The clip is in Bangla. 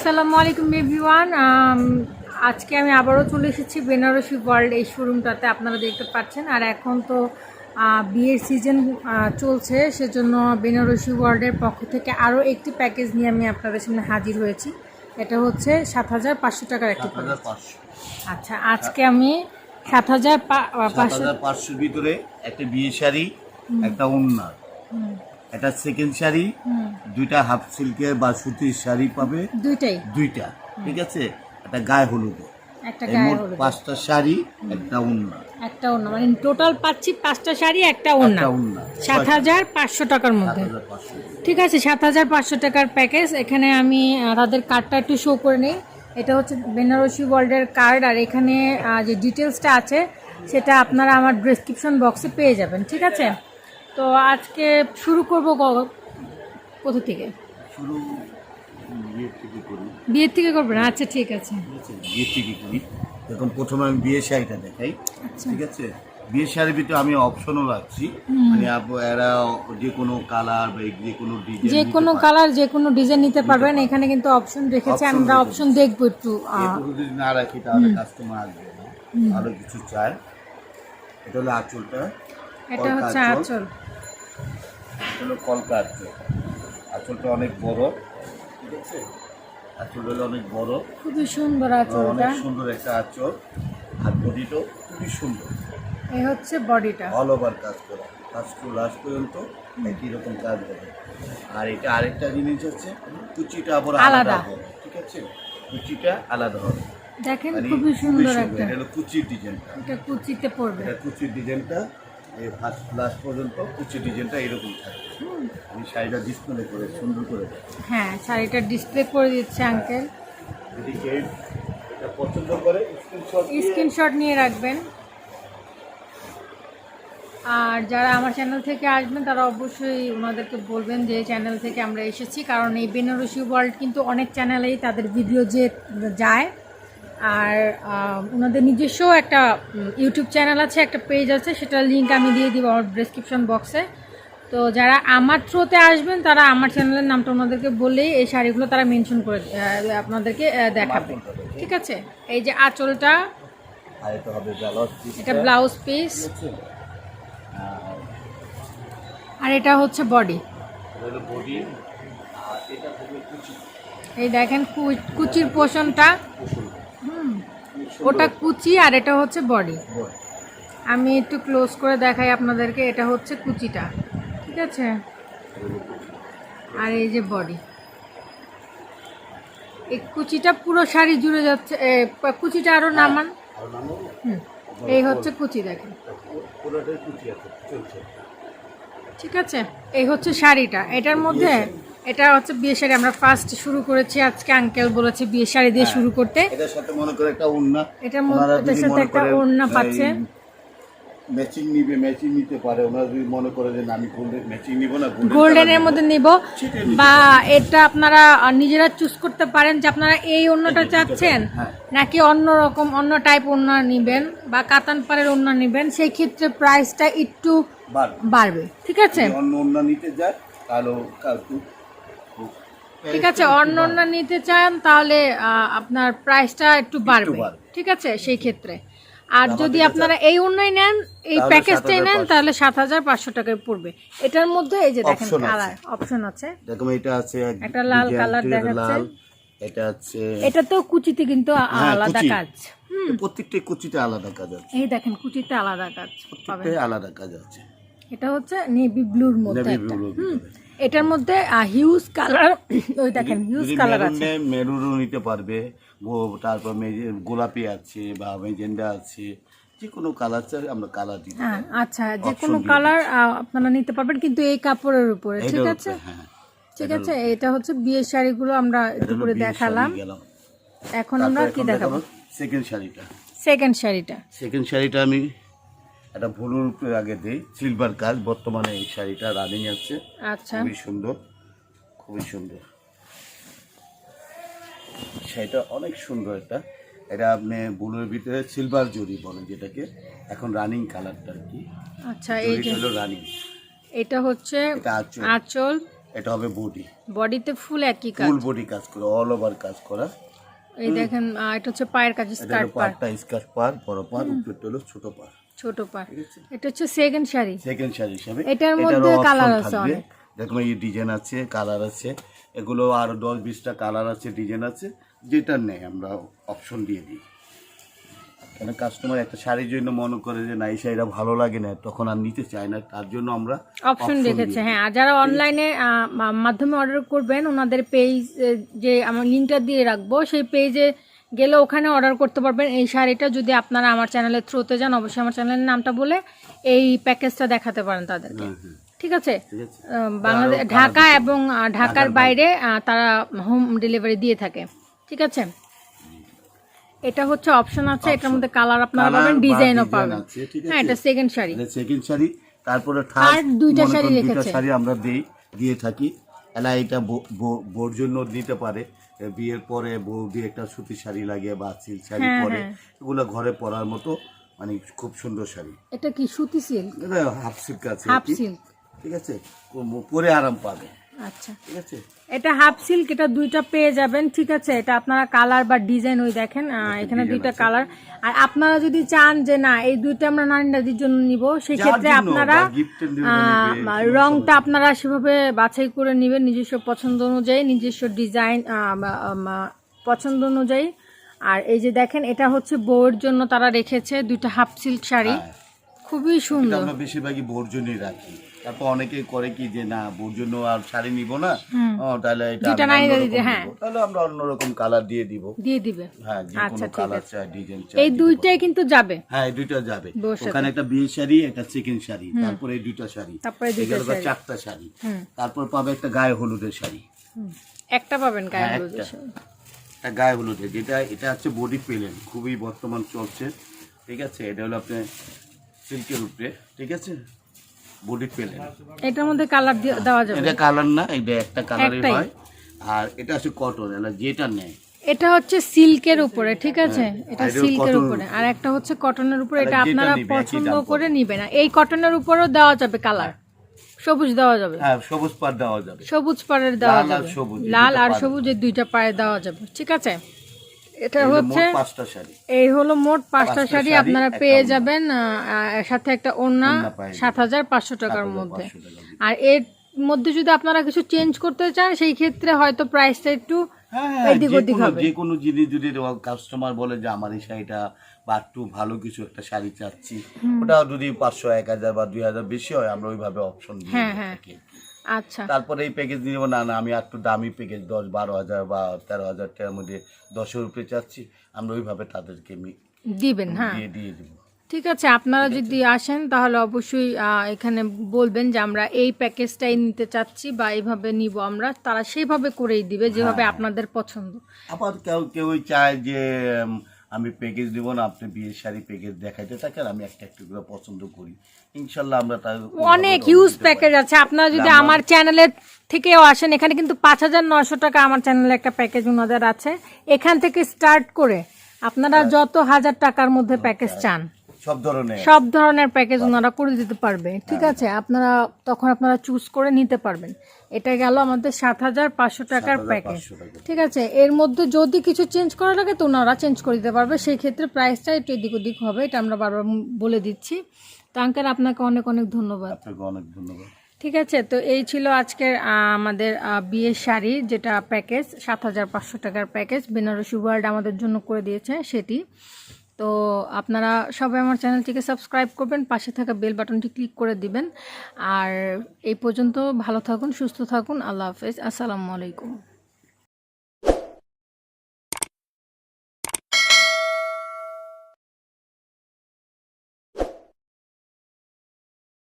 আসসালামু আলাইকুম এভরিওয়ান Um, আজকে আমি আবারও চলে এসেছি বেনারসি ওয়ার্ল্ড এই শোরুমটাতে আপনারা দেখতে পাচ্ছেন। আর এখন তো বিয়ের সিজন চলছে সেজন্য বেনারসি ওয়ার্ল্ডের পক্ষ থেকে আরও একটি প্যাকেজ নিয়ে আমি আপনাদের সামনে হাজির হয়েছি। এটা হচ্ছে সাত হাজার পাঁচশো টাকার একটি আচ্ছা আজকে আমি সাত হাজার পাঁচশো পাঁচশোর ভিতরে একটা বিয়ে শাড়ি একটা হুম, একটা সেকেন্ড শাড়ি দুইটা হাফ সিল্কের বা সুতির শাড়ি পাবে। দুইটাই। দুইটা ঠিক আছে? একটা গায়ে হলুদ। একটা এই গায়ে হলুদ। পাঁচটা শাড়ি একটা একটা মানে টোটাল পাচ্ছি পাঁচটা শাড়ি একটা সাত হাজার পাঁচশো টাকার মধ্যে। ঠিক আছে সাত হাজার পাঁচশো টাকার প্যাকেজ এখানে আমি তাদের কার্ডটা একটু শো করে নিই। এটা হচ্ছে বেনারসি ওয়ার্ল্ডের কার্ড আর এখানে যে ডিটেলসটা আছে সেটা আপনারা আমার ডিসক্রিপশন বক্সে পেয়ে যাবেন। ঠিক আছে? তো আজকে শুরু করব কোথা থেকে? শুরু বিয়ের থেকে করি। বিয়ের থেকে করবেন? আচ্ছা ঠিক আছে। ঠিক বিয়ের থেকে করি। এখন প্রথমে আমি বিয়ে শাড়িটা দেখাই আচ্ছা। ঠিক আছে? বিয়ের শাড়ির ভিতরে আমি অপশনও রাখছি। মানে আপ- এরা যে কোনো কালার বা যে কোনো ডিজাইন যে কোনো কালার যে কোনো ডিজাইন নিতে পারবেন। এখানে কিন্তু অপশন রেখেছে। আমরা অপশন দেখব একটু যদি না রাখি তাহলে কাস্টমার আসবে না। আরও কিছু চায়। এটা হলো আঁচলটা। এটা হচ্ছে আঁচল। আঁচল। হলো কলকা আঁচল। আঁচলটা অনেক বড়। ঠিক আছে? আঁচলটা হলো অনেক বড়। খুবই সুন্দর আঁচলটা। অনেক সুন্দর একটা আঁচল। আর বডিটাও খুবই সুন্দর। এই হচ্ছে বডিটা। অল ওভার কাজ করা। ফার্স্ট টু লাস্ট পর্যন্ত একই রকম কাজ হবে। আর এটা আরেকটা জিনিস হচ্ছে কুচিটা আবার আলাদা। হবে। ঠিক আছে? কুচিটা আলাদা হবে। দেখেন মানে খুবই সুন্দর। একটা। এটা হলো কুচির ডিজাইনটা। এটা কুচিতে পড়বে। এটা কুচির ডিজাইনটা এই ফার্স্ট লাস্ট পর্যন্ত কুচির ডিজাইনটা এরকম থাকবে আমি শাড়িটা ডিসপ্লে করে সুন্দর করে হ্যাঁ শাড়িটা ডিসপ্লে করে দিচ্ছে আঙ্কেল যদি কেউ এটা পছন্দ করে স্ক্রিনশট স্ক্রিনশট নিয়ে রাখবেন। আর যারা আমার চ্যানেল থেকে আসবেন তারা অবশ্যই ওনাদেরকে বলবেন যে চ্যানেল থেকে আমরা এসেছি কারণ এই বেনারসি ওয়ার্ল্ড কিন্তু অনেক চ্যানেলেই তাদের ভিডিও যে যায়। আর ওনাদের নিজস্ব একটা ইউটিউব চ্যানেল আছে একটা পেজ আছে সেটার লিঙ্ক আমি দিয়ে দিব আমার ডিসক্রিপশন বক্সে তো যারা আমার থ্রোতে আসবেন তারা আমার চ্যানেলের নামটা ওনাদেরকে বললেই এই শাড়িগুলো তারা মেনশন করে আপনাদেরকে দেখাবে। ঠিক আছে? এই যে আঁচলটা এটা ব্লাউজ পিস আর এটা হচ্ছে বডি এই দেখেন কুচির পোষণটা। ওটা কুচি আর এটা হচ্ছে বডি। আমি একটু ক্লোজ করে দেখাই আপনাদেরকে, এটা হচ্ছে কুচিটা, ঠিক আছে? আর এই যে বডি। এই কুচিটা পুরো শাড়ি জুড়ে যাচ্ছে কুচিটা আরও নামান। হুম, এই হচ্ছে কুচি দেখেন। ঠিক আছে? এই হচ্ছে শাড়িটা এটার মধ্যে এটা হচ্ছে বিয়ে শাড়ি আমরা ফার্স্ট শুরু করেছি আজকে আঙ্কেল বলেছে বিয়ে শাড়ি দিয়ে শুরু করতে। এটার সাথে মনে করে একটা ওড়না। এটার সাথে একটা ওড়না পাচ্ছে। ম্যাচিং নিবে ম্যাচিং নিতে পারে। ওনারা যদি মনে করে যে আমি গোল্ডেন ম্যাচিং নিব না গোল্ডেনের মধ্যে নিব বা এটা আপনারা নিজেরা চুজ করতে পারেন যে আপনারা এই অন্যটা চাচ্ছেন হ্যাঁ। নাকি অন্য রকম অন্য টাইপ অন্য নেবেন বা কাতান পাড়ের অন্য নেবেন সেই ক্ষেত্রে প্রাইসটা একটু বাড়বে। ঠিক আছে? অন্য অন্য নিতে যায় তাহলে কাকু ঠিক আছে অন্য অন্য নিতে চান তাহলে আপনার প্রাইসটা একটু বাড়বে। ঠিক আছে সেই ক্ষেত্রে। আর যদি আপনারা এই অন্যই নেন এই প্যাকেজটাই নেন তাহলে সাত হাজার পাঁচশো টাকায় পড়বে। এটার মধ্যে এই যে দেখেন কালার অপশন আছে। দেখো এটা আছে একটা লাল কালার দেখাচ্ছে। এটা আছে এটা তো কুচিতে কিন্তু হ্যাঁ, আলাদা কাজ। প্রত্যেকটা কুচিতে আলাদা কাজ আছে। এই দেখেন কুচিতে আলাদা কাজ আলাদা কাজ আছে। এটা হচ্ছে নেভি ব্লুর মধ্যে হুম। এটার মধ্যে হিউজ কালার ওই দেখেন হিউজ কালার আছে। নেয় মেরুনও নিতে পারবে। তারপর গোলাপি আছে বা মেজেন্ডা আছে যে কোনো কালার চাই আমরা কালার দিই হ্যাঁ আচ্ছা যে কোনো কালার আপনারা নিতে পারবেন কিন্তু এই কাপড়ের উপরে ঠিক আছে? হ্যাঁ। ঠিক আছে এটা হচ্ছে বিয়ের শাড়িগুলো আমরা বিয়ের দেখালাম। এখন আমরা কি দেখাবো? সেকেন্ড শাড়িটা। সেকেন্ড শাড়িটা। সেকেন্ড শাড়িটা আমি একটা ভুলুর উপরে আগে দিই। সিলভার কাজ বর্তমানে এই শাড়িটা রানিং আছে। আচ্ছা। খুবই সুন্দর খুবই সুন্দর। শাড়িটা অনেক সুন্দর এটা এটা আপনি বুলোর ভিতরে সিলভার জরি বলে যেটাকে। এখন রানিং কালারটা আর কি। আচ্ছা এই যে হলো রানিং এটা হচ্ছে আঁচল। এটা হবে বডি বডিতে ফুল একই কাজ। ফুল বডি কাজ করা অল ওভার কাজ করা। এই দেখেন এটা হচ্ছে পায়ের কাজ স্কার্ট পার পাড়টা স্কার্ট পার বড় পার উপরটা হলো ছোট পার ছোট পার এটা হচ্ছে সেকেন্ড শাড়ি। সেকেন্ড শাড়ি হিসাবে। এটার মধ্যে colour আছে থাকবে। অনেক। দেখো এই ডিজাইন আছে কালার আছে। এগুলো আরও দশ বিশটা কালার আছে ডিজাইন আছে। যেটা নেই আমরা অপশন দিয়ে দিই। কেন কাস্টমার একটা শাড়ির জন্য মনে করে যে না এই শাড়িটা ভালো লাগে না তখন আর নিতে চায় না। তার জন্য আমরা অপশন রেখেছে। হ্যাঁ আর যারা অনলাইনে মাধ্যমে অর্ডার করবেন ওনাদের পেজ যে আমার লিঙ্কটা দিয়ে রাখব সেই পেজে গেলে ওখানে অর্ডার করতে পারবেন। এই শাড়িটা যদি আপনারা আমার চ্যানেলের থ্রুতে যান অবশ্যই আমার চ্যানেলের নামটা বলে এই প্যাকেজটা দেখাতে পারেন তাদেরকে। ঠিক আছে? বাংলাদেশ ঢাকা এবং ঢাকার বাইরে। তারা হোম ডেলিভারি দিয়ে থাকে। ঠিক আছে? এটা হচ্ছে অপশন আছে এটার মধ্যে কালার আপনারা পাবেন ডিজাইনও পাবেন। হ্যাঁ এটা সেকেন্ড শাড়ি। সেকেন্ড শাড়ি। তারপরে থার্ড দুইটা শাড়ি রেখেছে। শাড়ি আমরা দিই দিয়ে থাকি। এলা এটা বউ- জন্য নিতে পারে। বিয়ের পরে বউ দিয়ে একটা সুতির শাড়ি লাগে বা সিল্ক শাড়ি হ্যাঁ, পরে হ্যাঁ। এগুলো ঘরে পরার মতো মানে খুব সুন্দর শাড়ি। এটা কি সুতি সিল্ক হাফ সিল্ক আছে হাফ সিল্ক ঠিক আছে? পরে আরাম পাবে। আচ্ছা। এটা হাফ সিল্ক এটা দুইটা পেয়ে যাবেন ঠিক আছে? এটা আপনারা কালার বা ডিজাইন ওই দেখেন এখানে দুইটা কালার আর আপনারা যদি চান যে না এই দুইটা আমরা নারী জন্য নিব সেই ক্ষেত্রে আপনারা রংটা আপনারা সেভাবে বাছাই করে নেবেন নিজস্ব পছন্দ অনুযায়ী নিজস্ব ডিজাইন পছন্দ অনুযায়ী। আর এই যে দেখেন এটা হচ্ছে বউয়ের জন্য তারা রেখেছে দুইটা হাফ সিল্ক শাড়ি। হ্যাঁ। খুবই সুন্দর। আমরা বেশিরভাগই বোর জন্যই রাখি। তারপর অনেকে করে কি যে না বোর জন্য আর শাড়ি নিব না। ও, তাহলে এটা নাই হ্যাঁ। তাহলে আমরা অন্যরকম কালার দিয়ে দিব। দিয়ে দিবে। হ্যাঁ যে আচ্ছা, কোনো কালার চাই ডিজাইন চাই এই দুইটাই কিন্তু যাবে। হ্যাঁ এই দুইটা যাবে। ওখানে একটা বিয়ে শাড়ি একটা সেকেন্ড শাড়ি তারপরে এই দুইটা শাড়ি। তারপরে দুইটা শাড়ি। চারটা শাড়ি। তারপর পাবে একটা গায়ে হলুদের শাড়ি। একটা পাবেন গায়ে হ্যাঁ, হলুদের একটা। শাড়ি। একটা গায়ে হলুদের যেটা এটা হচ্ছে বডি পেলেন খুবই বর্তমান চলছে। ঠিক আছে এটা হলো আপনার সিল্কের উপরে। ঠিক আছে? বডি পেলেন এটার মধ্যে কালার দেওয়া যাবে। এটা কালার না এটা একটা কালারই হয়। আর এটা হচ্ছে কটন এটা যেটা নেয়। এটা হচ্ছে সিল্কের উপরে ঠিক আছে? এটা সিল্কের উপরে। আর একটা হচ্ছে কটনের উপরে এটা আপনারা পছন্দ করে নিবে না এই কটনের উপরেও দেওয়া যাবে কালার সবুজ দেওয়া যাবে। হ্যাঁ সবুজ পাড় দেওয়া যাবে। সবুজ পাড়ের দেওয়া লাল আর যাবে। লাল আর সবুজ এই দুইটা পায়ে দেওয়া যাবে। ঠিক আছে? এটা হচ্ছে এই হলো মোট পাঁচটা শাড়ি আপনারা পেয়ে যাবেন সাথে একটা ওড়না সাত হাজার পাঁচশো টাকার মধ্যে। আর এর মধ্যে যদি আপনারা কিছু চেঞ্জ করতে চান সেই ক্ষেত্রে হয়তো প্রাইসটা একটু হ্যাঁ হ্যাঁ, এদিক যে ওদিক কোনো- হবে। যে কোনো জিনিস যদি কাস্টমার বলে যে আমার এই শাড়িটা বা একটু ভালো কিছু একটা শাড়ি চাচ্ছি। ওটা যদি পাঁচশো এক হাজার বা দুই হাজার বেশি হয় আমরা ওইভাবে অপশন দিই হ্যাঁ, হ্যাঁ। থাকি। আচ্ছা। তারপরে এই প্যাকেজ নিব। না না আমি একটু দামি প্যাকেজ দশ বারো হাজার বা তেরো হাজার টাকার মধ্যে দশের উপরে চাচ্ছি। আমরা ওইভাবে তাদেরকে দিবেন হ্যাঁ। দিয়ে দিয়ে দিব। ঠিক আছে আপনারা যদি আসেন তাহলে অবশ্যই এখানে বলবেন যে আমরা এই প্যাকেজটাই নিতে চাচ্ছি বা এইভাবে নিব আমরা। তারা সেইভাবে করেই দিবে যেভাবে হ্যাঁ। আপনাদের পছন্দ। আবার কেউ কেউ চায় যে আমি প্যাকেজ দিব না আপনি বিয়ের শাড়ি প্যাকেজ দেখাইতে থাকেন আমি একটা একটু করে পছন্দ করি। ইনশাল্লাহ আমরা তার অনেক হিউজ প্যাকেজ আছে। আপনারা যদি আমার চ্যানেলে থেকেও আসেন এখানে কিন্তু পাঁচ হাজার নশো টাকা আমার চ্যানেলে একটা প্যাকেজ ওনাদের আছে। এখান থেকে স্টার্ট করে আপনারা হ্যাঁ। যত হাজার টাকার মধ্যে প্যাকেজ চান সব ধরনের। সব ধরনের প্যাকেজ ওনারা করে দিতে পারবে। ঠিক আছে আপনারা তখন আপনারা চুজ করে নিতে পারবেন। এটা গেল আমাদের সাত হাজার পাঁচশো টাকার প্যাকেজ ঠিক আছে এর মধ্যে যদি কিছু চেঞ্জ করা লাগে তো ওনারা চেঞ্জ করে দিতে পারবে। সেই ক্ষেত্রে প্রাইসটা একটু এদিক ওদিক হবে এটা আমরা বারবার বলে দিচ্ছি। তো আঙ্কেল আপনাকে অনেক অনেক ধন্যবাদ। আপনাকে অনেক ধন্যবাদ। ঠিক আছে তো এই ছিল আজকের আমাদের বিয়ের শাড়ি যেটা প্যাকেজ সাত হাজার পাঁচশো টাকার প্যাকেজ বেনারসি ওয়ার্ল্ড আমাদের জন্য করে দিয়েছে সেটি। তো আপনারা সবাই আমার চ্যানেলটিকে সাবস্ক্রাইব করবেন, পাশে থাকা বেল বাটনটি ক্লিক করে দিবেন। আর এই পর্যন্ত ভালো থাকুন, সুস্থ থাকুন, আল্লাহ হাফেজ, আসসালামু আলাইকুম।